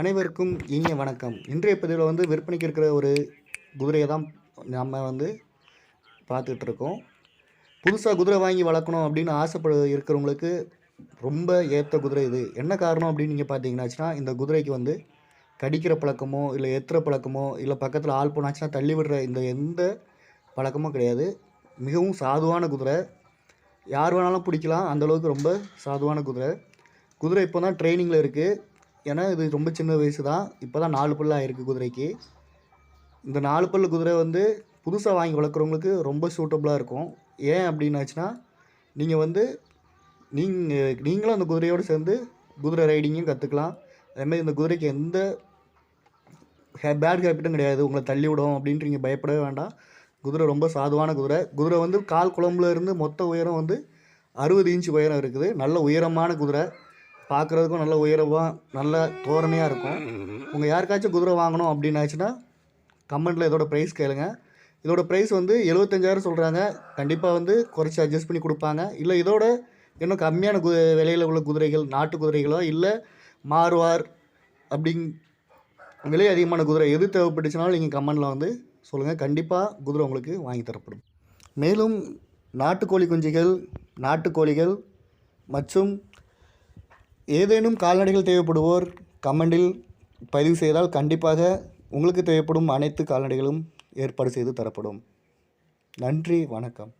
அனைவருக்கும் இனிய வணக்கம். இன்றைய பதிவில் வந்து விற்பனைக்கு இருக்கிற ஒரு குதிரையை தான் நம்ம வந்து பார்த்துட்டு இருக்கோம். புதுசாக குதிரை வாங்கி வளர்க்கணும் அப்படின்னு ஆசைப்படு இருக்கிறவங்களுக்கு ரொம்ப ஏற்ற குதிரை இது. என்ன காரணம் அப்படின்னு நீங்கள் பார்த்தீங்கன்னாச்சுன்னா இந்த குதிரைக்கு வந்து கடிக்கிற பழக்கமோ இல்லை எத்துற பழக்கமோ இல்லை பக்கத்தில் ஆள் போனாச்சுன்னா தள்ளி விடுற இந்த எந்த பழக்கமும் கிடையாது. மிகவும் சாதுவான குதிரை. யார் வேணாலும் பிடிக்கலாம். அந்தளவுக்கு ரொம்ப சாதுவான குதிரை. குதிரை இப்போ தான் ட்ரைனிங்கில் இருக்குது ஏன்னா இது ரொம்ப சின்ன வயசு தான். இப்போ தான் நாலு பல்லு ஆயிருக்கு குதிரைக்கு. இந்த நாலு பல்லு குதிரை வந்து புதுசாக வாங்கி வளர்க்குறவங்களுக்கு ரொம்ப சூட்டபுளாக இருக்கும். ஏன் அப்படின்னாச்சுன்னா நீங்கள் வந்து நீங்கள் நீங்களும் அந்த குதிரையோடு சேர்ந்து குதிரை ரைடிங்கும் கற்றுக்கலாம் அதேமாதிரி இந்த குதிரைக்கு எந்த ஹே பேட் ஹேபிட்டும் கிடையாது. உங்களை தள்ளி விடும் அப்படின்ட்டு நீங்கள் பயப்படவே வேண்டாம். குதிரை ரொம்ப சாதுவான குதிரை. குதிரை வந்து கால் குழம்புல இருந்து மொத்த உயரம் வந்து அறுபது இன்ச் உயரம் இருக்குது. நல்ல உயரமான குதிரை. பார்க்குறதுக்கும் நல்ல உயரமாக நல்ல தோரணையாக இருக்கும். உங்கள் யாருக்காச்சும் குதிரை வாங்கணும் அப்படின்னாச்சுன்னா கமெண்ட்டில் இதோட ப்ரைஸ் கேளுங்க. இதோட ப்ரைஸ் வந்து எழுபத்தஞ்சாயிரம் சொல்கிறாங்க கண்டிப்பாக வந்து குறைச்சி அட்ஜஸ்ட் பண்ணி கொடுப்பாங்க. இல்லை இதோட இன்னும் கம்மியான கு விலையில் உள்ள குதிரைகள் நாட்டு குதிரைகளோ இல்லை மார்வார் அப்படிங் விலை அதிகமான குதிரை எது தேவைப்பட்டுச்சுனாலும் நீங்கள் கமெண்டில் வந்து சொல்லுங்கள் கண்டிப்பாக குதிரை உங்களுக்கு வாங்கி தரப்படும். மேலும் நாட்டுக்கோழி குஞ்சுகள் நாட்டுக்கோழிகள் மற்றும் ஏதேனும் கால்நடைகள் தேவைப்படுவோர் கமெண்டில் பதிவு செய்தால் கண்டிப்பாக உங்களுக்கு தேவைப்படும் அனைத்து கால்நடைகளும் ஏற்பாடு செய்து தரப்படும். நன்றி வணக்கம்.